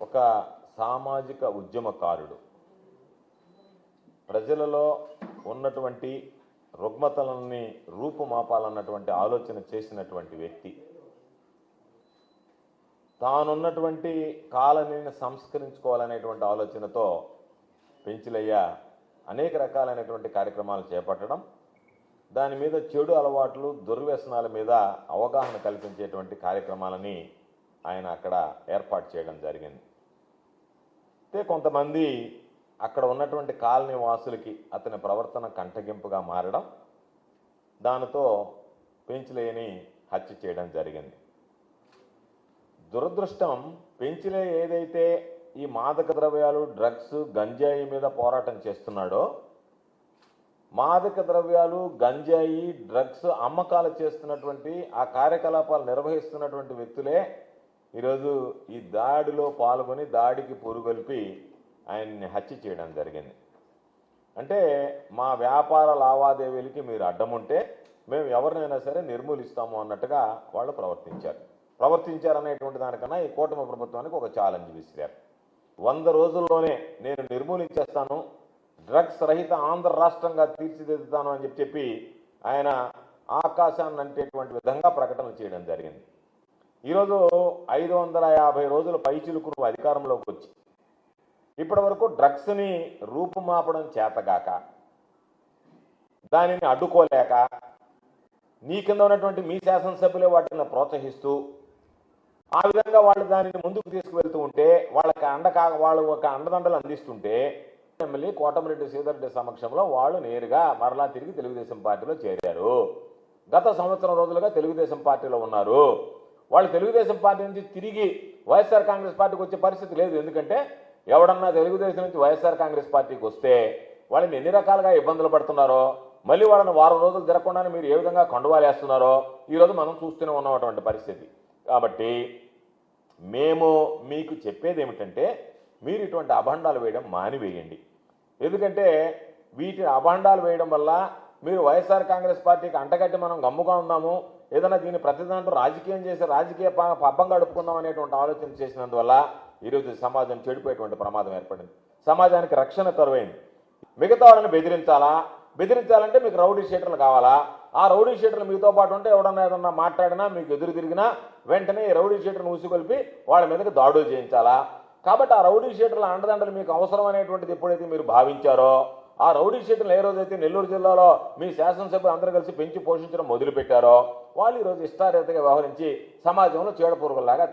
ఒక సామాజిక ఉద్యమకారుడు. ప్రజలలో ఉన్నటువంటి రుగ్మతలని రూపుమాపాలన్నటువంటి ఆలోచన చేసినటువంటి వ్యక్తి. తానున్నటువంటి కాలనీని సంస్కరించుకోవాలనేటువంటి ఆలోచనతో పెంచిలయ్య అనేక రకాలైనటువంటి కార్యక్రమాలు చేపట్టడం దాని మీద చెడు అలవాట్లు దుర్వ్యసనాల మీద అవగాహన కల్పించేటువంటి కార్యక్రమాలని ఆయన అక్కడ ఏర్పాటు చేయడం జరిగింది. అయితే కొంతమంది అక్కడ ఉన్నటువంటి కాలనీ వాసులకి అతని ప్రవర్తన కంటగింపుగా మారడం దానితో పెంచిలేని హత్య చేయడం జరిగింది. దురదృష్టం పెంచిలే ఏదైతే ఈ మాదక ద్రవ్యాలు డ్రగ్స్ గంజాయి మీద పోరాటం చేస్తున్నాడో మాదక ద్రవ్యాలు గంజాయి డ్రగ్స్ అమ్మకాలు చేస్తున్నటువంటి ఆ కార్యకలాపాలు నిర్వహిస్తున్నటువంటి వ్యక్తులే ఈరోజు ఈ దాడిలో పాల్గొని దాడికి పురుగొల్పి ఆయన్ని హత్య చేయడం జరిగింది. అంటే మా వ్యాపార లావాదేవీలకి మీరు అడ్డముంటే మేము ఎవరినైనా సరే నిర్మూలిస్తాము అన్నట్టుగా వాళ్ళు ప్రవర్తించారు. ప్రవర్తించారనేటువంటి దానికన్నా ఈ కూటమి ప్రభుత్వానికి ఒక ఛాలెంజ్ విసిరారు. వంద రోజుల్లోనే నేను నిర్మూలించేస్తాను డ్రగ్స్ రహిత ఆంధ్ర రాష్ట్రంగా తీర్చిదిద్దుతాను అని చెప్పి చెప్పి ఆయన ఆకాశాన్ని అంటేటువంటి విధంగా ప్రకటన చేయడం జరిగింది. ఈరోజు ఐదు వందల యాభై రోజుల పైచిలుకు నువ్వు అధికారంలోకి వచ్చి ఇప్పటి వరకు డ్రగ్స్ని రూపుమాపడం చేతగాక దానిని అడ్డుకోలేక నీ కింద ఉన్నటువంటి మీ శాసనసభ్యులే వాటిని ప్రోత్సహిస్తూ ఆ విధంగా వాళ్ళు దానిని ముందుకు తీసుకువెళ్తూ ఉంటే వాళ్ళకి అండ కా వాళ్ళు ఒక అండదండలు అందిస్తుంటే ఎమ్మెల్యే కోటమిరెడ్డి శ్రీధర్రెడ్డి సమక్షంలో వాళ్ళు నేరుగా మరలా తిరిగి తెలుగుదేశం పార్టీలో చేరారు. గత సంవత్సరం రోజులుగా తెలుగుదేశం పార్టీలో ఉన్నారు. వాళ్ళు తెలుగుదేశం పార్టీ నుంచి తిరిగి వైఎస్ఆర్ కాంగ్రెస్ పార్టీకి వచ్చే పరిస్థితి లేదు. ఎందుకంటే ఎవడన్నా తెలుగుదేశం నుంచి వైఎస్ఆర్ కాంగ్రెస్ పార్టీకి వస్తే వాళ్ళని ఎన్ని రకాలుగా ఇబ్బందులు పడుతున్నారో మళ్ళీ వాళ్ళని వారం రోజులు తిరగకుండానే మీరు ఏ విధంగా కండువాలేస్తున్నారో ఈరోజు మనం చూస్తూనే ఉన్నటువంటి పరిస్థితి. కాబట్టి మేము మీకు చెప్పేది ఏమిటంటే మీరు ఇటువంటి అభండాలు వేయడం మానివేయండి. ఎందుకంటే వీటి అభండాలు వేయడం వల్ల మీరు వైఎస్ఆర్ కాంగ్రెస్ పార్టీకి అంటగట్టి మనం గమ్ముగా ఉన్నాము ఏదైనా దీన్ని ప్రతిదాంట్లో రాజకీయం చేసి రాజకీయ ప- పబ్బం గడుపుకుందాం అనేటువంటి ఆలోచన చేసినందువల్ల ఈరోజు సమాజం చెడిపోయేటువంటి ప్రమాదం ఏర్పడింది. సమాజానికి రక్షణ కరువైంది మిగతా వాళ్ళని బెదిరించాలా? బెదిరించాలంటే మీకు రౌడీ షీటర్లు కావాలా? ఆ రౌడీ షీటర్లు మీతో పాటు ఉంటే ఎవడన్నా ఏదన్నా మాట్లాడినా మీకు ఎదురు తిరిగినా వెంటనే ఈ రౌడీ షీటర్ను ఊసిగొల్పి వాళ్ళ మీదకి దాడులు చేయించాలా? కాబట్టి ఆ రౌడీ షీటర్ల అండదండలు మీకు అవసరం అనేటువంటిది ఎప్పుడైతే మీరు భావించారో ఆ రౌడీ షీటర్లు ఏ రోజైతే నెల్లూరు జిల్లాలో మీ శాసనసభ్యులు అందరూ కలిసి పెంచి పోషించడం మొదలుపెట్టారో వాళ్ళు ఈరోజు ఇష్టారీతగా వ్యవహరించి సమాజంలో చీడపురుగులాగా